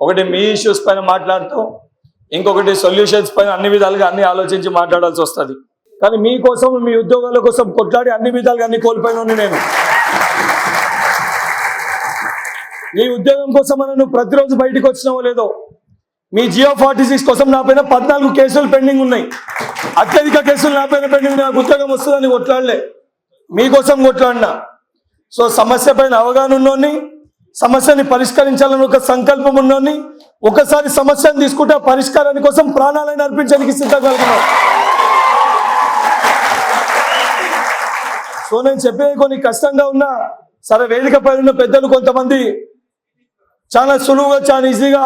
ఒకటి మీ ఇష్యూస్ పైన మాట్లాడుతూ ఇంకొకటి సొల్యూషన్స్ పైన అన్ని విధాలుగా అన్ని ఆలోచించి మాట్లాడాల్సి వస్తుంది. కానీ మీకోసం మీ ఉద్యోగాల కోసం కొట్లాడి అన్ని విధాలుగా అన్ని కోల్పోయిన నేను. నీ ఉద్యోగం కోసం అని నువ్వు ప్రతిరోజు బయటకు వచ్చినావో లేదో మీ జియో ఫార్టీ సిక్స్ కోసం నా పైన పద్నాలుగు కేసులు పెండింగ్ ఉన్నాయి. అత్యధిక కేసులు నా పైన పెండింగ్ నాకు ఉద్యోగం వస్తుందని కొట్లాడలే. మీకోసం కొట్లాడినా. సో సమస్య పైన అవగాహన ఉన్నోని సమస్యని పరిష్కరించాలని ఒక సంకల్పం ఉన్నోని ఒకసారి సమస్యను తీసుకుంటే ఆ పరిష్కారాని కోసం ప్రాణాలను అర్పించడానికి సిద్ధంగా సో నేను చెప్పే కొన్ని కష్టంగా ఉన్నా సరే వేదిక పడిన ఉన్న పెద్దలు కొంతమంది చాలా సులువుగా చాలా ఈజీగా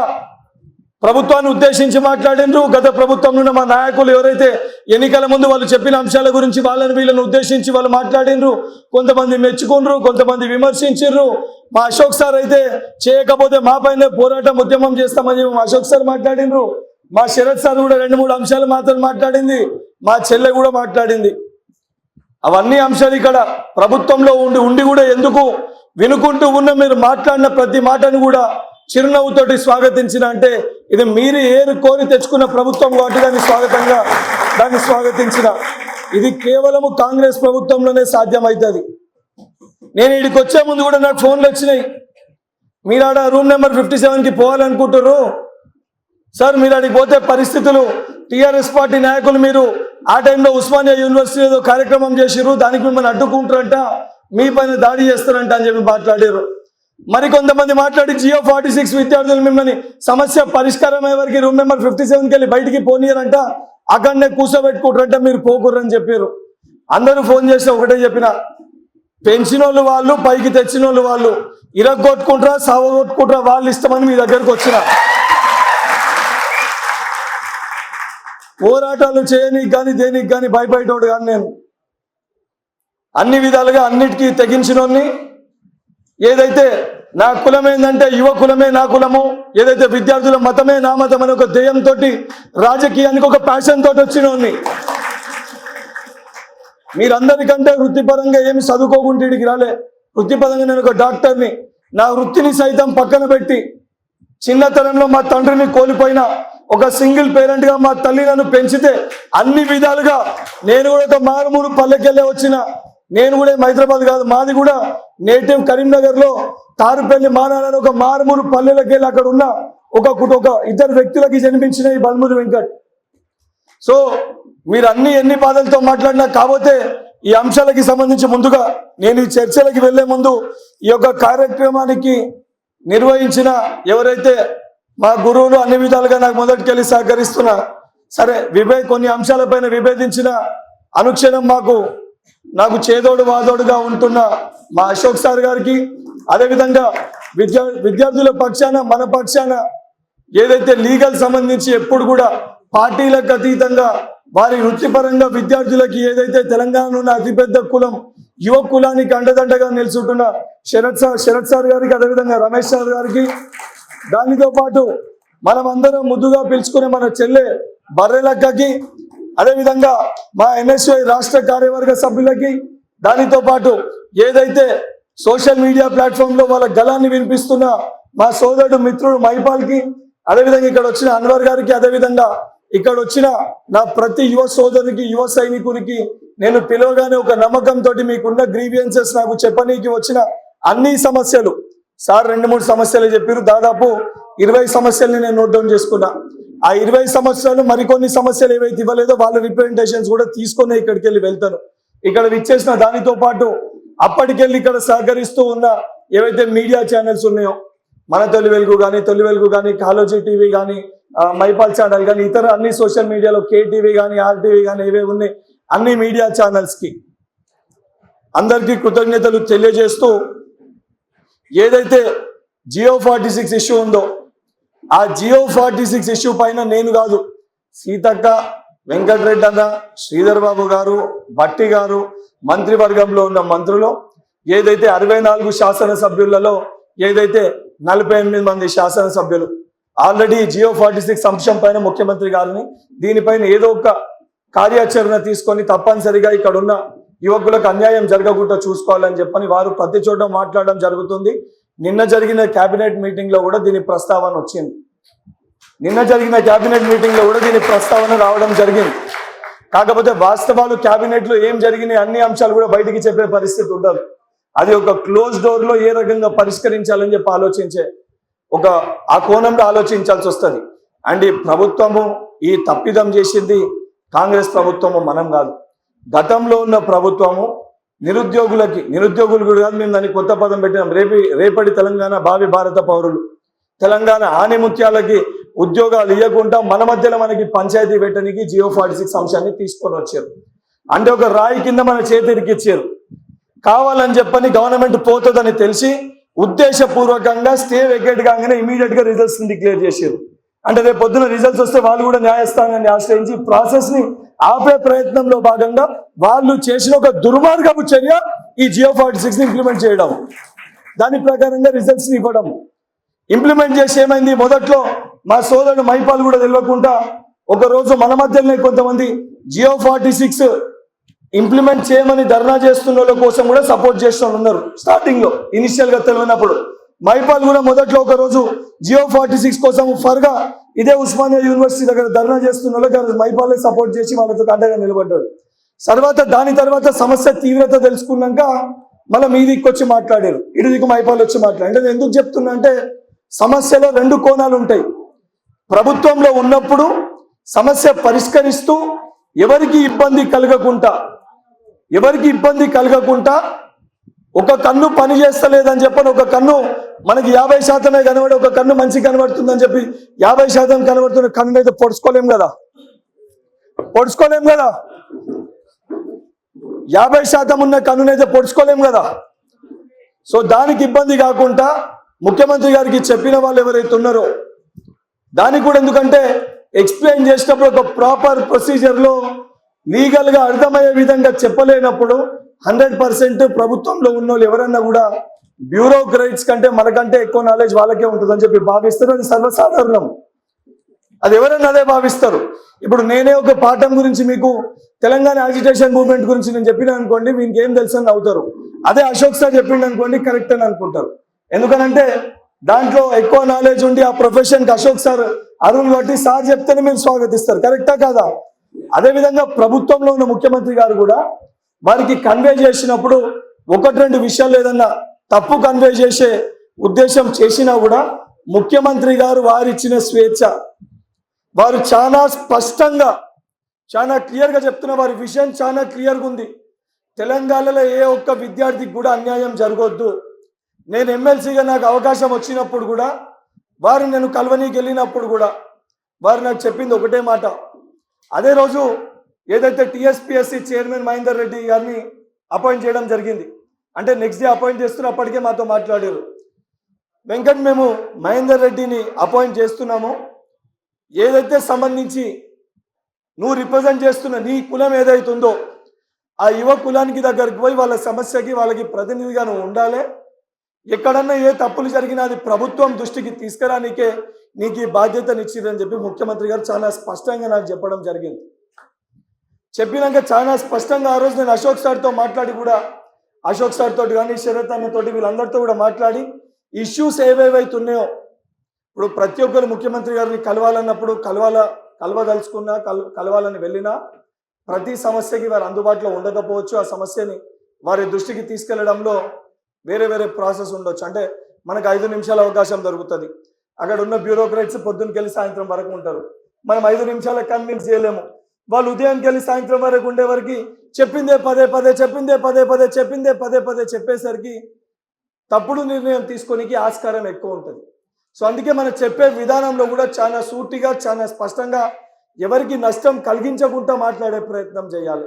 ప్రభుత్వాన్ని ఉద్దేశించి మాట్లాడినరు. గత ప్రభుత్వంలో మా నాయకులు ఎవరైతే ఎన్నికల ముందు వాళ్ళు చెప్పిన అంశాల గురించి వాళ్ళని వీళ్ళని ఉద్దేశించి వాళ్ళు మాట్లాడినరు. కొంతమంది మెచ్చుకున్నారు కొంతమంది విమర్శించారు మా అశోక్ సార్ అయితే చేయకపోతే మా పైన పోరాటం ఉద్యమం చేస్తామని మా అశోక్ సార్ మాట్లాడినరు. మా శరత్ సార్ కూడా రెండు మూడు అంశాలు మాత్రం మాట్లాడింది. మా చెల్లె కూడా మాట్లాడింది. అవన్నీ అంశాలు ఇక్కడ ప్రభుత్వంలో ఉండి ఉండి కూడా ఎందుకు వినుకుంటూ ఉన్న మీరు మాట్లాడిన ప్రతి మాటను కూడా చిరునవ్వుతోటి స్వాగతించిన అంటే ఇది మీరు ఏరు కోరి తెచ్చుకున్న ప్రభుత్వం కాబట్టి దాన్ని స్వాగతంగా దాన్ని స్వాగతించిన. ఇది కేవలము కాంగ్రెస్ ప్రభుత్వంలోనే సాధ్యమవుతుంది నేను ఇక్కడికి వచ్చే ముందు కూడా నాకు ఫోన్లు వచ్చినాయి. మీరు ఆడ రూమ్ నెంబర్ ఫిఫ్టీ సెవెన్కి పోవాలనుకుంటారు సార్ మీరు అడిగి పోతే పరిస్థితులు టీఆర్ఎస్ పార్టీ నాయకులు మీరు ఆ టైంలో ఉస్మానియా యూనివర్సిటీ ఏదో కార్యక్రమం చేసిర్రు దానికి మిమ్మల్ని అడ్డుకుంటారంట మీ పైన దాడి చేస్తారంట అని చెప్పి మాట్లాడారు మరి కొంతమంది మాట్లాడి జియో ఫార్టీ సిక్స్ విద్యార్థులు మిమ్మల్ని సమస్య పరిష్కారం అయ్యే వరకు రూమ్ నెంబర్ ఫిఫ్టీ సెవెన్కి వెళ్ళి బయటికి పోనీయరంట అక్కడనే కూర్చోబెట్టుకుంటారంట మీరు పోకూరని చెప్పారు అందరూ ఫోన్ చేస్తే ఒకటే చెప్పిన. పెంచిన వాళ్ళు వాళ్ళు పైకి తెచ్చిన వాళ్ళు వాళ్ళు ఇరగొట్టుకుంటారా సావగొట్టుకుంటారా వాళ్ళు ఇష్టమని మీ దగ్గరకు వచ్చిన. పోరాటాలు చేయనీకి కానీ దేనికి కానీ భయపడేటోడు కానీ నేను. అన్ని విధాలుగా అన్నిటికీ తెగించినోన్ని. ఏదైతే నా కులం ఏంటంటే యువ కులమే నా కులము. ఏదైతే విద్యార్థుల మతమే నా మతం అనే ఒక ధ్యేయంతో రాజకీయానికి ఒక ప్యాషన్ తోటి వచ్చినోని మీరందరికంటే వృత్తిపరంగా ఏమి చదువుకోకుండా ఇడికి రాలే. వృత్తిపరంగా నేను ఒక డాక్టర్ని. నా వృత్తిని సైతం పక్కన పెట్టి చిన్నతనంలో మా తండ్రిని కోల్పోయిన ఒక సింగిల్ పేరెంట్గా మా తల్లి నన్ను పెంచితే అన్ని విధాలుగా నేను కూడా ఒక మారుమూరు పల్లెకెళ్ళే వచ్చిన. నేను కూడా హైదరాబాద్ కాదు మాది కూడా నేటివ్ కరీంనగర్లో తారుపల్లి మానాలని ఒక మారుమూరు పల్లెలకు వెళ్ళి అక్కడ ఉన్న ఒక ఒక ఇద్దరు వ్యక్తులకి జన్మించిన ఈ బల్మూరి వెంకట్. సో మీరు అన్ని ఎన్ని బాధలతో మాట్లాడినా కాకపోతే ఈ అంశాలకి సంబంధించి ముందుగా నేను ఈ చర్చలకి వెళ్ళే ముందు ఈ యొక్క కార్యక్రమానికి నిర్వహించిన ఎవరైతే మా గురువులు అన్ని విధాలుగా నాకు మొదటికెళ్ళి సహకరిస్తున్నా సరే విభే కొన్ని అంశాలపైన విభేదించిన అనుక్షణం మాకు నాకు చేదోడు వాదోడుగా ఉంటున్న మా అశోక్ సార్ గారికి అదేవిధంగా విద్యా విద్యార్థుల పక్షాన మన పక్షాన ఏదైతే లీగల్ సంబంధించి ఎప్పుడు కూడా పార్టీలకు అతీతంగా వారి వృత్తిపరంగా విద్యార్థులకి ఏదైతే తెలంగాణలో ఉన్న అతిపెద్ద కులం యువ కులానికి అండదండగా నిలుచుంటున్న శరత్ సార్ శరత్ సార్ గారికి అదేవిధంగా రమేష్ సార్ గారికి దానితో పాటు మనం అందరం ముద్దుగా పిలుచుకునే మన చెల్లె బర్రెలక్కకి అదేవిధంగా మా ఎన్ఎస్ఐ రాష్ట్ర కార్యవర్గ సభ్యులకి దానితో పాటు ఏదైతే సోషల్ మీడియా ప్లాట్ఫామ్లో వాళ్ళ గలాన్ని వినిపిస్తున్న మా సోదరుడు మిత్రుడు మైపాల్కి అదేవిధంగా ఇక్కడ వచ్చిన అన్వర్ గారికి అదేవిధంగా ఇక్కడ వచ్చిన నా ప్రతి యువ సోదరునికి యువ సైనికునికి నేను పిలవగానే ఒక నమ్మకంతో మీకున్న గ్రీవియన్సెస్ నాకు చెప్పనీకి వచ్చిన అన్ని సమస్యలు. సార్ రెండు మూడు సమస్యలు చెప్పారు దాదాపు ఇరవై సమస్యల్ని నేను నోట్ డౌన్ చేసుకున్నా. ఆ ఇరవై సమస్యలు మరికొన్ని సమస్యలు ఏవైతే ఇవ్వలేదో వాళ్ళ రిప్రజెంటేషన్స్ కూడా తీసుకొని ఇక్కడికి వెళ్ళి వెళ్తాను. ఇక్కడ విచ్చేసిన దానితో పాటు అప్పటికెళ్ళి ఇక్కడ సహకరిస్తూ ఉన్న ఏవైతే మీడియా ఛానల్స్ ఉన్నాయో మన తొలి వెలుగు కానీ తొలి వెలుగు కానీ కాలోజీ టీవీ కానీ మైపాల్ ఛానల్ కానీ ఇతర అన్ని సోషల్ మీడియాలో కేటీవీ కానీ ఆర్టీవీ కానీ ఏవే ఉన్నాయి అన్ని మీడియా ఛానల్స్కి అందరికీ కృతజ్ఞతలు తెలియజేస్తూ ఏదైతే జియో ఫార్టీ సిక్స్ ఇష్యూ ఉందో ఆ జియో ఫార్టీ సిక్స్ ఇష్యూ పైన నేను కాదు సీతక్క వెంకటరెడ్డి అన్న శ్రీధర్ బాబు గారు భట్టి గారు మంత్రివర్గంలో ఉన్న మంత్రులు ఏదైతే అరవై నాలుగు శాసనసభ్యులలో ఏదైతే నలభై ఎనిమిది మంది శాసనసభ్యులు ఆల్రెడీ జియో ఫార్టీ సిక్స్ అంశం పైన ముఖ్యమంత్రి గారిని దీనిపైన ఏదో ఒక కార్యాచరణ తీసుకొని తప్పనిసరిగా ఇక్కడ ఉన్న యువకులకు అన్యాయం జరగకుండా చూసుకోవాలని చెప్పని వారు ప్రతి చోట మాట్లాడడం జరుగుతుంది. నిన్న జరిగిన కేబినెట్ మీటింగ్లో కూడా దీని ప్రస్తావన వచ్చింది. నిన్న జరిగిన కేబినెట్ మీటింగ్లో కూడా దీని ప్రస్తావన రావడం జరిగింది. కాకపోతే వాస్తవాలు క్యాబినెట్లో లో ఏం జరిగినాయి అన్ని అంశాలు కూడా బయటికి చెప్పే పరిస్థితి ఉండదు. అది ఒక క్లోజ్ డోర్లో ఏ రకంగా పరిష్కరించాలని చెప్పి ఆలోచించే ఒక ఆ కోణంలో ఆలోచించాల్సి వస్తుంది. అండ్ ఈ ప్రభుత్వము ఈ తప్పిదం చేసింది కాంగ్రెస్ ప్రభుత్వము మనం కాదు. గతంలో ఉన్న ప్రభుత్వము నిరుద్యోగులకి నిరుద్యోగులు కూడా కాదు మేము దాన్ని కొత్త పదం పెట్టినాం. రేపి రేపటి తెలంగాణ భావి భారత పౌరులు. తెలంగాణ ఆనిముత్యాలకి ఉద్యోగాలు ఇవ్వకుండా మన మధ్యలో మనకి పంచాయతీ పెట్టడానికి జియో ఫార్టీ సిక్స్ అంశాన్ని తీసుకొని వచ్చారు. అంటే ఒక రాయి కింద మన చేతికి ఇచ్చారు. కావాలని చెప్పని గవర్నమెంట్ పోతుందని తెలిసి ఉద్దేశపూర్వకంగా స్టే వెకేట్ కాగానే ఇమీడియట్గా రిజల్ట్స్ డిక్లేర్ చేశారు. అంటే రేపు పొద్దున రిజల్ట్స్ వస్తే వాళ్ళు కూడా న్యాయస్థానాన్ని ఆశ్రయించి ప్రాసెస్ని ఆపే ప్రయత్నంలో భాగంగా వాళ్ళు చేసిన ఒక దుర్మార్గపు చర్య ఈ జియో ఫార్టీ సిక్స్ని ఇంప్లిమెంట్ చేయడం. దాని ప్రకారంగా రిజల్ట్స్ని ఇవ్వడం. ఇంప్లిమెంట్ చేసి ఏమైంది? మొదట్లో మా సోదరుడు మైపాల్ కూడా తెలియకుండా ఒకరోజు మన మధ్యలోనే కొంతమంది జియో ఫార్టీ సిక్స్ ఇంప్లిమెంట్ చేయమని ధర్నా చేస్తున్న వాళ్ళ కోసం కూడా సపోర్ట్ చేసిన ఉన్నారు స్టార్టింగ్లో ఇనిషియల్గా తెలియనప్పుడు. మైపాల్ కూడా మొదట్లో ఒక రోజు జియో ఫార్టీ సిక్స్ కోసం ఫర్గా ఇదే ఉస్మానియా యూనివర్సిటీ దగ్గర ధర్నా చేస్తున్న వాళ్ళకి మైపాల్ సపోర్ట్ చేసి వాళ్ళతో అండగా నిలబడ్డాడు. తర్వాత దాని తర్వాత సమస్య తీవ్రత తెలుసుకున్నాక మళ్ళీ మీ దిక్కు వచ్చి మాట్లాడారు. ఇటు దిక్కు మైపాల్ వచ్చి మాట్లాడారు. అంటే నేను ఎందుకు చెప్తున్నా అంటే సమస్యలో రెండు కోణాలు ఉంటాయి. ప్రభుత్వంలో ఉన్నప్పుడు సమస్య పరిష్కరిస్తూ ఎవరికి ఇబ్బంది కలగకుండా ఎవరికి ఇబ్బంది కలగకుండా ఒక కన్ను పని చేస్తలేదని చెప్పని ఒక కన్ను మనకి యాభై శాతమే కనబడి ఒక కన్ను మంచి కనబడుతుందని చెప్పి యాభై శాతం కనబడుతున్న కన్ను అయితే పొడుచుకోలేం కదా? పొడుచుకోలేం కదా? యాభై శాతం ఉన్న కన్నునైతే పొడుచుకోలేం కదా? సో దానికి ఇబ్బంది కాకుండా ముఖ్యమంత్రి గారికి చెప్పిన వాళ్ళు ఎవరైతే ఉన్నారో దానికి కూడా ఎందుకంటే ఎక్స్ప్లెయిన్ చేసినప్పుడు ఒక ప్రాపర్ ప్రొసీజర్లో లీగల్గా అర్థమయ్యే విధంగా చెప్పలేనప్పుడు హండ్రెడ్ పర్సెంట్ ప్రభుత్వంలో ఉన్న వాళ్ళు ఎవరన్నా కూడా బ్యూరోక్రైట్స్ కంటే మనకంటే ఎక్కువ నాలెడ్జ్ వాళ్ళకే ఉంటుందని చెప్పి భావిస్తారు అది సర్వసాధారణం. అది ఎవరన్నా అదే భావిస్తారు. ఇప్పుడు నేనే ఒక పాఠం గురించి మీకు తెలంగాణ అజిటేషన్ మూవ్మెంట్ గురించి నేను చెప్పిన అనుకోండి మీకు ఏం తెలుసు అని అవుతారు అదే అశోక్ సార్ చెప్పిండు అనుకోండి కరెక్ట్ అని అనుకుంటారు. ఎందుకనంటే దాంట్లో ఎక్కువ నాలెడ్జ్ ఉండి ఆ ప్రొఫెషన్కి అశోక్ సార్ అరుణ్ బట్టి సార్ చెప్తేనే మీరు స్వాగతిస్తారు. కరెక్టా కాదా? అదే విధంగా ప్రభుత్వంలో ఉన్న ముఖ్యమంత్రి గారు కూడా వారికి కన్వే చేసినప్పుడు ఒకటి రెండు విషయాలు ఏదన్నా తప్పు కన్వే చేసే ఉద్దేశం చేసినా కూడా ముఖ్యమంత్రి గారు వారిచ్చిన స్వేచ్ఛ వారు చాలా స్పష్టంగా చాలా క్లియర్గా చెప్తున్న వారి విషయం చాలా క్లియర్గా ఉంది. తెలంగాణలో ఏ ఒక్క విద్యార్థికి కూడా అన్యాయం జరగొద్దు. నేను ఎమ్మెల్సీగా నాకు అవకాశం వచ్చినప్పుడు కూడా వారు నేను కల్వనీకి వెళ్ళినప్పుడు కూడా వారు నాకు చెప్పింది ఒకటే మాట. అదే రోజు ఏదైతే టీఎస్పిఎస్సి చైర్మన్ మహేందర్ రెడ్డి గారిని అపాయింట్ చేయడం జరిగింది. అంటే నెక్స్ట్ డే అపాయింట్ చేస్తున్నప్పటికే మాతో మాట్లాడారు. వెంకట్ మేము మహేందర్ రెడ్డిని అపాయింట్ చేస్తున్నాము. ఏదైతే సంబంధించి నువ్వు రిప్రజెంట్ చేస్తున్న నీ కులం ఏదైతుందో ఆ యువ కులానికి దగ్గరికి పోయి వాళ్ళ సమస్యకి వాళ్ళకి ప్రతినిధిగా నువ్వు ఉండాలి. ఎక్కడన్నా ఏ తప్పులు జరిగినా అది ప్రభుత్వం దృష్టికి తీసుకురానికే నీకు ఈ బాధ్యతనిచ్చిరని చెప్పి ముఖ్యమంత్రి గారు చాలా స్పష్టంగా నాకు చెప్పడం జరిగింది. చెప్పినాక చాలా స్పష్టంగా ఆ రోజు నేను అశోక్ సార్తో మాట్లాడి కూడా అశోక్ సార్ తోటి కానీ శరత్ అన్నతోటి వీళ్ళందరితో కూడా మాట్లాడి ఇష్యూస్ ఏవేవైతే ఉన్నాయో ఇప్పుడు ప్రతి ఒక్కరు ముఖ్యమంత్రి గారిని కలవాలన్నప్పుడు కలవాల కలవదలుచుకున్నా కల్ కలవాలని వెళ్ళినా ప్రతి సమస్యకి వారు అందుబాటులో ఉండకపోవచ్చు. ఆ సమస్యని వారి దృష్టికి తీసుకెళ్ళడంలో వేరే వేరే ప్రాసెస్ ఉండొచ్చు. అంటే మనకు ఐదు నిమిషాల అవకాశం దొరుకుతుంది. అక్కడ ఉన్న బ్యూరోక్రాట్స్ పొద్దున్నకెళ్ళి సాయంత్రం వరకు ఉంటారు. మనం ఐదు నిమిషాలకు కన్విన్స్ చేయలేము. వాళ్ళు ఉదయానికి వెళ్ళి సాయంత్రం వరకు ఉండే వరకు చెప్పిందే పదే పదే చెప్పిందే పదే పదే చెప్పిందే పదే పదే చెప్పేసరికి తప్పుడు నిర్ణయం తీసుకోనికి ఆస్కారం ఎక్కువ ఉంటుంది. సో అందుకే మనం చెప్పే విధానంలో కూడా చాలా సూటిగా చాలా స్పష్టంగా ఎవరికి నష్టం కలిగించకుండా మాట్లాడే ప్రయత్నం చేయాలి.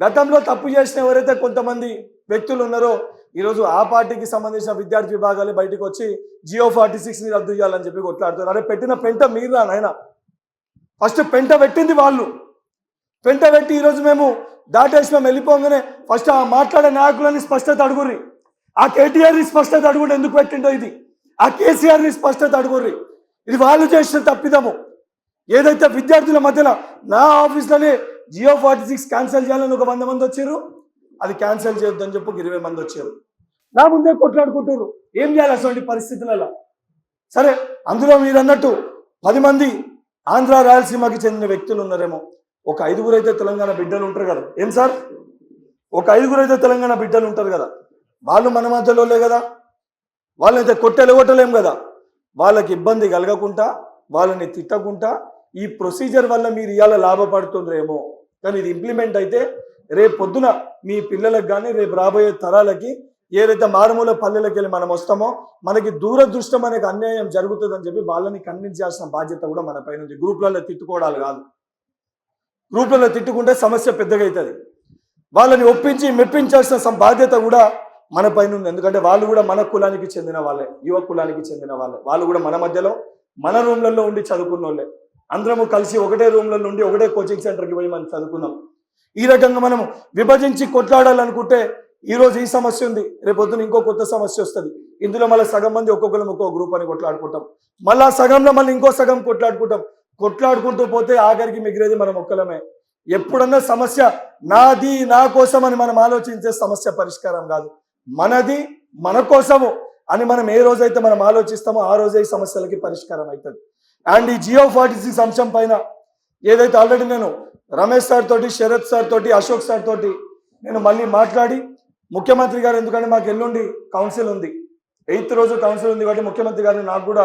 గతంలో తప్పు చేసిన ఎవరైతే కొంతమంది వ్యక్తులు ఉన్నారో ఈరోజు ఆ పార్టీకి సంబంధించిన విద్యార్థి విభాగాలు బయటకు వచ్చి జియో ఫార్టీ సిక్స్ని రద్దు చేయాలని చెప్పి కొట్లాడుతున్నారు. అరే పెట్టిన పెంట మీరా నాయన. ఫస్ట్ పెంట పెట్టింది వాళ్ళు. పెంట పెట్టి ఈరోజు మేము దాటేసి మేము వెళ్ళిపోగానే ఫస్ట్ ఆ మాట్లాడే నాయకులని స్పష్టత అడుగుర్రి. ఆ కేటీఆర్ని స్పష్టత అడుగుండి ఎందుకు పెట్టిండో ఇది? ఆ కేసీఆర్ని స్పష్టత అడుగుర్రి. ఇది వాళ్ళు చేసిన తప్పిదము. ఏదైతే విద్యార్థుల మధ్యలో నా ఆఫీస్లోనే జియో ఫార్టీ సిక్స్ క్యాన్సిల్ చేయాలని ఒక వంద మంది వచ్చారు. అది క్యాన్సిల్ చేయొద్దని చెప్పి ఇరవై మంది వచ్చారు. నా ముందే కొట్లాడుకుంటారు ఏం చేయాలి అటువంటి పరిస్థితులలో? సరే అందులో మీరు అన్నట్టు పది మంది ఆంధ్ర రాయలసీమకి చెందిన వ్యక్తులు ఉన్నారేమో. ఒక ఐదుగురు అయితే తెలంగాణ బిడ్డలు ఉంటారు కదా. ఏం సార్? ఒక ఐదుగురు అయితే తెలంగాణ బిడ్డలు ఉంటారు కదా. వాళ్ళు మన మధ్యలోలే కదా. వాళ్ళనైతే కొట్టెలగొట్టలేం కదా. వాళ్ళకి ఇబ్బంది కలగకుండా వాళ్ళని తిట్టకుండా ఈ ప్రొసీజర్ వల్ల మీరు ఇవాళ లాభపడుతుండ్రేమో. కానీ ఇది ఇంప్లిమెంట్ అయితే రేపు పొద్దున మీ పిల్లలకు కానీ రేపు రాబోయే తరాలకి ఏదైతే మారుమూల పల్లెలకు వెళ్ళి మనం వస్తామో మనకి దూరదృష్టం మనకి అన్యాయం జరుగుతుందని చెప్పి వాళ్ళని కన్విన్స్ చేయాల్సిన బాధ్యత కూడా మన పైన ఉంది. గ్రూప్లలో తిట్టుకోవడాలు కాదు. గ్రూప్లలో తిట్టుకుంటే సమస్య పెద్దగా అవుతుంది వాళ్ళని ఒప్పించి మెప్పించాల్సిన బాధ్యత కూడా మన పైన ఉంది. ఎందుకంటే వాళ్ళు కూడా మన కులానికి చెందిన వాళ్ళే యువ కులానికి చెందిన వాళ్ళే. వాళ్ళు కూడా మన మధ్యలో మన రూమ్లలో ఉండి చదువుకున్న వాళ్ళే అందరము కలిసి ఒకటే రూమ్లలో ఉండి ఒకటే కోచింగ్ సెంటర్కి పోయి మనం చదువుకున్నాం. ఈ రకంగా మనం విభజించి కొట్లాడాలనుకుంటే ఈ రోజు ఈ సమస్య ఉంది. రేపొద్దున ఇంకో కొత్త సమస్య వస్తుంది. ఇందులో మళ్ళీ సగం మంది ఒక్కొక్కరిని ఒక్కొక్క గ్రూప్ అని కొట్లాడుకుంటాం. మళ్ళీ సగంలో మళ్ళీ ఇంకో సగం కొట్లాడుకుంటాం. కొట్లాడుకుంటూ పోతే ఆఖరికి మిగిలేది మనం ఒక్కలమే. ఎప్పుడన్నా సమస్య నాది నా కోసం అని మనం ఆలోచించే సమస్య పరిష్కారం కాదు. మనది మన కోసము అని మనం ఏ రోజైతే మనం ఆలోచిస్తామో ఆ రోజే ఈ సమస్యలకి పరిష్కారం అవుతుంది అండ్ ఈ జియో ఫార్టీ సిక్స్ అంశం పైన ఏదైతే ఆల్రెడీ నేను రమేష్ సార్ తోటి శరత్ సార్ తోటి అశోక్ సార్ తోటి నేను మళ్ళీ మాట్లాడి ముఖ్యమంత్రి గారు ఎందుకంటే మాకు ఎల్లుండి కౌన్సిల్ ఉంది. ఎయిత్ రోజు కౌన్సిల్ ఉంది కాబట్టి ముఖ్యమంత్రి గారిని నాకు కూడా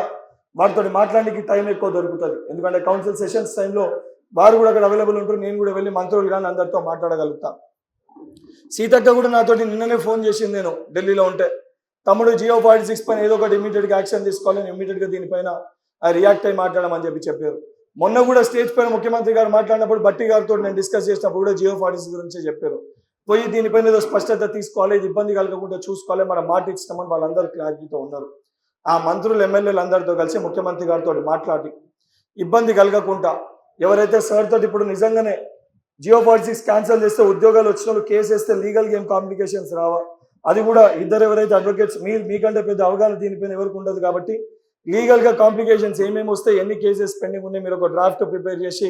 వారితో మాట్లాడడానికి టైం ఎక్కువ దొరుకుతుంది. ఎందుకంటే కౌన్సిల్ సెషన్స్ టైంలో వారు కూడా అక్కడ అవైలబుల్ ఉంటారు. నేను కూడా వెళ్ళి మంత్రులు కానీ అందరితో మాట్లాడగలుగుతా. సీతక్క కూడా నాతోటి నిన్ననే ఫోన్ చేసింది నేను ఢిల్లీలో ఉంటే. తమ్ముడు జియో ఫార్టీ సిక్స్ పైన ఏదో ఒకటి ఇమీడియట్గా యాక్షన్ తీసుకోవాలని ఇమీడియట్గా దీనిపైన రియాక్ట్ అయి మాట్లాడమని చెప్పి చెప్పారు. మొన్న కూడా స్టేజ్ పైన ముఖ్యమంత్రి గారు మాట్లాడినప్పుడు బట్టి గారితో నేను డిస్కస్ చేసినప్పుడు కూడా జియో ఫార్టీ గురించి గురించే చెప్పారు. పోయి దీనిపైన ఏదో స్పష్టత తీసుకోవాలి ఇది ఇబ్బంది కలగకుండా చూసుకోవాలి మనం మాట ఇచ్చినామని వాళ్ళందరూ క్లారిటీతో ఉన్నారు. ఆ మంత్రులు ఎమ్మెల్యేలు అందరితో కలిసి ముఖ్యమంత్రి గారితో మాట్లాడి ఇబ్బంది కలగకుండా ఎవరైతే సార్ తోటి ఇప్పుడు నిజంగానే జియో పాలిటిక్స్ క్యాన్సిల్ చేస్తే ఉద్యోగాలు వచ్చిన వాళ్ళు కేసు వేస్తే లీగల్ గేమ్ కాంప్లికేషన్స్ రావా? అది కూడా ఇద్దరు ఎవరైతే అడ్వకేట్స్ మీ మీకంటే పెద్ద అవగాహన దీనిపైన ఎవరికి ఉండదు కాబట్టి లీగల్గా కాంప్లికేషన్స్ ఏమేమి వస్తాయి ఎన్ని కేసెస్ పెండింగ్ ఉన్నాయి మీరు ఒక డ్రాఫ్ట్ ప్రిపేర్ చేసి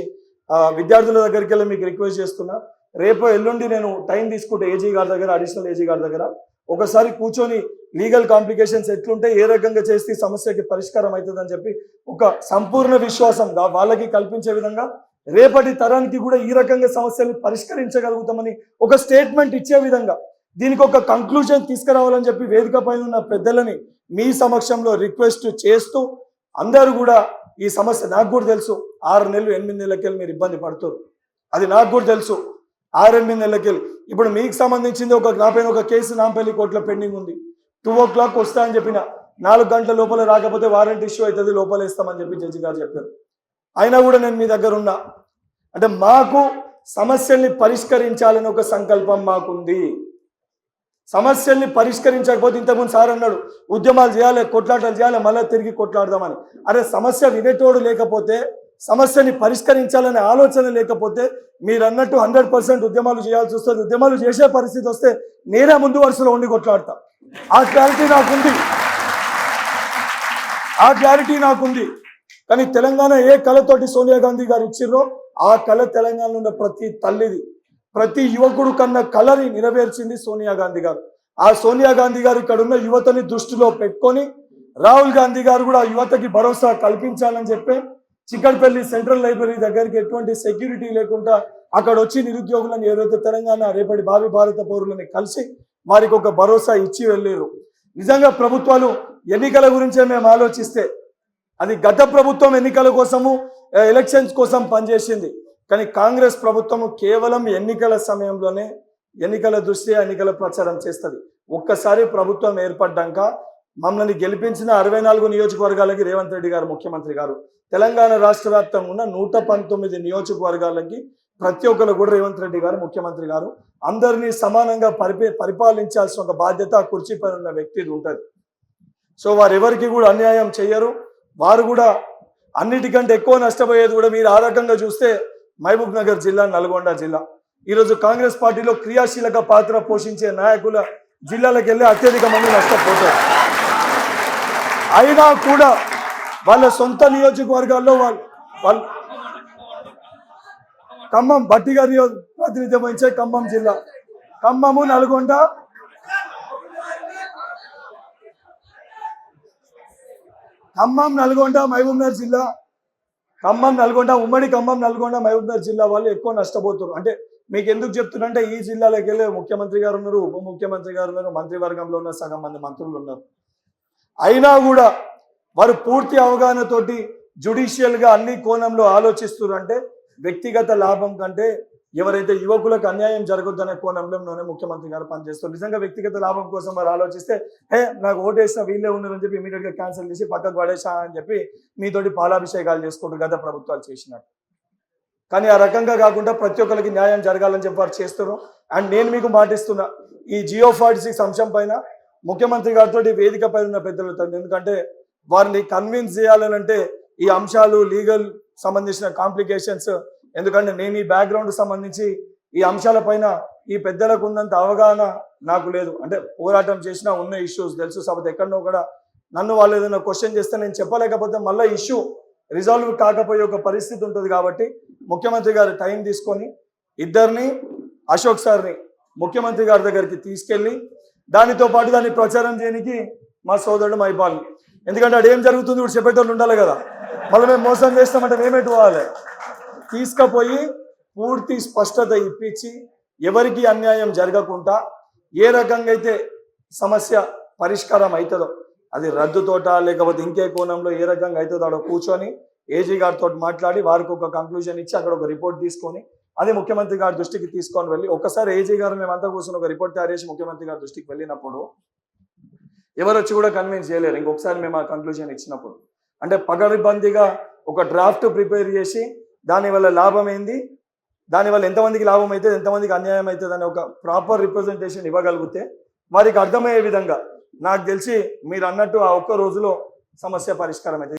ఆ, విద్యార్థుల దగ్గరికి వెళ్ళి మీకు రిక్వెస్ట్ చేస్తున్నా. రేపు ఎల్లుండి నేను టైం తీసుకుంటే ఏజీ గారి దగ్గర అడిషనల్ ఏజీ గారి దగ్గర ఒకసారి కూర్చొని లీగల్ కాంప్లికేషన్స్ ఎట్లుంటే ఏ రకంగా చేస్తే సమస్యకి పరిష్కారం అవుతుందని చెప్పి ఒక సంపూర్ణ విశ్వాసం వాళ్ళకి కల్పించే విధంగా రేపటి తరానికి కూడా ఈ రకంగా సమస్యలు పరిష్కరించగలుగుతామని ఒక స్టేట్మెంట్ ఇచ్చే విధంగా దీనికి ఒక కంక్లూజన్ తీసుకురావాలని చెప్పి వేదిక పైన ఉన్న పెద్దలని మీ సమక్షంలో రిక్వెస్ట్ చేస్తూ అందరూ కూడా ఈ సమస్య నాకు కూడా తెలుసు. ఆరు నెలలు ఎనిమిది నెలలకెళ్ళి మీరు ఇబ్బంది పడుతారు అది నాకు కూడా తెలుసు. ఆరు నెలకెళ్ళి ఇప్పుడు మీకు సంబంధించింది ఒక నా పైన ఒక కేసు నాంపల్లి కోర్టులో పెండింగ్ ఉంది. టూ ఓ క్లాక్ వస్తా అని చెప్పిన నాలుగు గంటల లోపల రాకపోతే వారెంట్ ఇష్యూ అవుతుంది లోపల ఇస్తామని చెప్పి జడ్జి గారు చెప్పారు. అయినా కూడా నేను మీ దగ్గర ఉన్నా. అంటే మాకు సమస్యల్ని పరిష్కరించాలని ఒక సంకల్పం మాకుంది. సమస్యల్ని పరిష్కరించకపోతే ఇంతకుముందు సార్ అన్నాడు ఉద్యమాలు చేయాలి కొట్లాటలు చేయాలి మళ్ళీ తిరిగి కొట్లాడదామని. అరే సమస్య వినేటోడు లేకపోతే సమస్యని పరిష్కరించాలనే ఆలోచన లేకపోతే మీరు అన్నట్టు హండ్రెడ్ పర్సెంట్ ఉద్యమాలు చేయాల్సి వస్తుంది. ఉద్యమాలు చేసే పరిస్థితి వస్తే నేనే ముందు వరుసలో ఉండి కొట్లాడతా. ఆ క్లారిటీ నాకుంది. ఆ క్లారిటీ నాకుంది. కానీ తెలంగాణ ఏ కళతోటి సోనియా గాంధీ గారు ఇచ్చిర్రో ఆ కళ తెలంగాణలో ఉన్న ప్రతి తల్లిది ప్రతి యువకుడు కన్న కళని నెరవేర్చింది సోనియా గాంధీ గారు. ఆ సోనియా గాంధీ గారు ఇక్కడ ఉన్న యువతని దృష్టిలో పెట్టుకొని రాహుల్ గాంధీ గారు కూడా యువతకి భరోసా కల్పించాలని చెప్పి చిక్కడపల్లి సెంట్రల్ లైబ్రరీ దగ్గరికి ఎటువంటి సెక్యూరిటీ లేకుండా అక్కడ వచ్చి నిరుద్యోగులను ఏదైతే తెలంగాణ రేపటి భావి భారత పౌరులని కలిసి వారికి ఒక భరోసా ఇచ్చి వెళ్ళారు నిజంగా ప్రభుత్వాలు ఎన్నికల గురించే మేము ఆలోచిస్తే అది గత ప్రభుత్వం ఎన్నికల కోసము ఎలక్షన్స్ కోసం పనిచేసింది. కానీ కాంగ్రెస్ ప్రభుత్వము కేవలం ఎన్నికల సమయంలోనే ఎన్నికల దృష్ట్యా ఎన్నికల ప్రచారం చేస్తుంది. ఒక్కసారి ప్రభుత్వం ఏర్పడ్డాక మమ్మల్ని గెలిపించిన అరవై నాలుగు నియోజకవర్గాలకి రేవంత్ రెడ్డి గారు ముఖ్యమంత్రి గారు. తెలంగాణ రాష్ట్ర వ్యాప్తంగా ఉన్న నూట పంతొమ్మిది నియోజకవర్గాలకి ప్రతి ఒక్కరు కూడా రేవంత్ రెడ్డి గారు ముఖ్యమంత్రి గారు. అందరినీ సమానంగా పరిపే పరిపాలించాల్సిన ఒక బాధ్యత కుర్చీ పైన ఉన్న వ్యక్తిది ఉంటుంది. సో వారు ఎవరికి కూడా అన్యాయం చేయరు వారు కూడా అన్నిటికంటే ఎక్కువ నష్టపోయేది కూడా మీరు ఆ రకంగా చూస్తే మహబూబ్ నగర్ జిల్లా నల్గొండ జిల్లా. ఈరోజు కాంగ్రెస్ పార్టీలో క్రియాశీలక పాత్ర పోషించే నాయకుల జిల్లాలకు వెళ్ళి అత్యధిక మంది నష్టపోతారు. అయినా కూడా వాళ్ళ సొంత నియోజకవర్గాల్లో వాళ్ళు వాళ్ళు ఖమ్మం బట్టిగా ప్రాతినిధ్యం వహించే ఖమ్మం జిల్లా. ఖమ్మము నల్గొండ. ఖమ్మం నల్గొండ మహబూబ్నగర్ జిల్లా. ఖమ్మం నల్గొండ ఉమ్మడి ఖమ్మం నల్గొండ మహబూబ్నగర్ జిల్లా వాళ్ళు ఎక్కువ నష్టపోతున్నారు. అంటే మీకు ఎందుకు చెప్తున్నంటే ఈ జిల్లాలోకి వెళ్ళే ముఖ్యమంత్రి గారు ఉన్నారు ఉప ముఖ్యమంత్రి గారు ఉన్నారు మంత్రివర్గంలో ఉన్న సగం మంది మంత్రులు ఉన్నారు. అయినా కూడా వారు పూర్తి అవగాహనతోటి జుడిషియల్గా అన్ని కోణంలో ఆలోచిస్తున్నారు అంటే వ్యక్తిగత లాభం కంటే ఎవరైతే యువకులకు అన్యాయం జరగొద్దనే కోణంలోనే ముఖ్యమంత్రి గారు పనిచేస్తారు. నిజంగా వ్యక్తిగత లాభం కోసం వారు ఆలోచిస్తే హే నాకు ఓటేసిన వీళ్ళే ఉన్నారని చెప్పి ఇమీడియట్గా క్యాన్సిల్ చేసి పక్కకు పడేసా అని చెప్పి మీతోటి పాలాభిషేకాలు చేసుకుంటూ గత ప్రభుత్వాలు చేసినట్టు కానీ ఆ రకంగా కాకుండా ప్రతి ఒక్కరికి న్యాయం జరగాలని చెప్పి వారు చేస్తున్నారు. అండ్ నేను మీకు మాటిస్తున్నా ఈ జియో ఫార్టీ సిక్స్ అంశం పైన ముఖ్యమంత్రి గారితో వేదిక పైన ఉన్న పెద్దలతో ఎందుకంటే వారిని కన్విన్స్ చేయాలని అంటే ఈ అంశాలు లీగల్ సంబంధించిన కాంప్లికేషన్స్ ఎందుకంటే నేను ఈ బ్యాక్గ్రౌండ్ సంబంధించి ఈ అంశాలపైన ఈ పెద్దలకు ఉన్నంత అవగాహన నాకు లేదు. అంటే పోరాటం చేసినా ఉన్న ఇష్యూస్ తెలుసు. సపోతే ఎక్కడనో కూడా నన్ను వాళ్ళు ఏదైనా క్వశ్చన్ చేస్తే నేను చెప్పలేకపోతే మళ్ళీ ఇష్యూ రిజాల్వ్ కాకపోయే ఒక పరిస్థితి ఉంటుంది కాబట్టి ముఖ్యమంత్రి గారు టైం తీసుకొని ఇద్దరిని అశోక్ సార్ని ముఖ్యమంత్రి గారి దగ్గరికి తీసుకెళ్ళి దానితో పాటు దాన్ని ప్రచారం చేయడానికి మా సోదరుడు మైపాల్ ఎందుకంటే అడేం ఏం జరుగుతుంది ఇప్పుడు చెప్పేటోళ్ళు ఉండాలి కదా. మళ్ళీ మేము మోసం చేస్తామంటే మేమేటి పోవాలి? తీసుకుపోయి పూర్తి స్పష్టత ఇప్పించి ఎవరికి అన్యాయం జరగకుండా ఏ రకంగా అయితే సమస్య పరిష్కారం అవుతుందో అది రద్దుతోట లేకపోతే ఇంకే కోణంలో ఏ రకంగా అవుతుందో అక్కడ కూర్చొని ఏజీ గారితో మాట్లాడి వారికి ఒక కంక్లూజన్ ఇచ్చి అక్కడ ఒక రిపోర్ట్ తీసుకొని అది ముఖ్యమంత్రి గారి దృష్టికి తీసుకొని వెళ్ళి ఒకసారి ఏజీ గారు మేమంతా కూర్చొని ఒక రిపోర్ట్ తయారు చేసి ముఖ్యమంత్రి గారి దృష్టికి వెళ్ళినప్పుడు ఎవరు వచ్చి కూడా కన్విన్స్ చేయలేరు. ఇంకొకసారి మేము ఆ కన్క్లూజన్ ఇచ్చినప్పుడు. అంటే పగడిబందీగా ఒక డ్రాఫ్ట్ ప్రిపేర్ చేసి దానివల్ల లాభం ఏంది? దానివల్ల ఎంతమందికి లాభం అవుతుంది? ఎంతమందికి అన్యాయం అవుతుంది? అనే ఒక ప్రాపర్ రిప్రజెంటేషన్ ఇవ్వగలిగితే వారికి అర్థమయ్యే విధంగా నాకు తెలిసి మీరు అన్నట్టు ఆ ఒక్క రోజులో సమస్య పరిష్కారం అవుతుంది.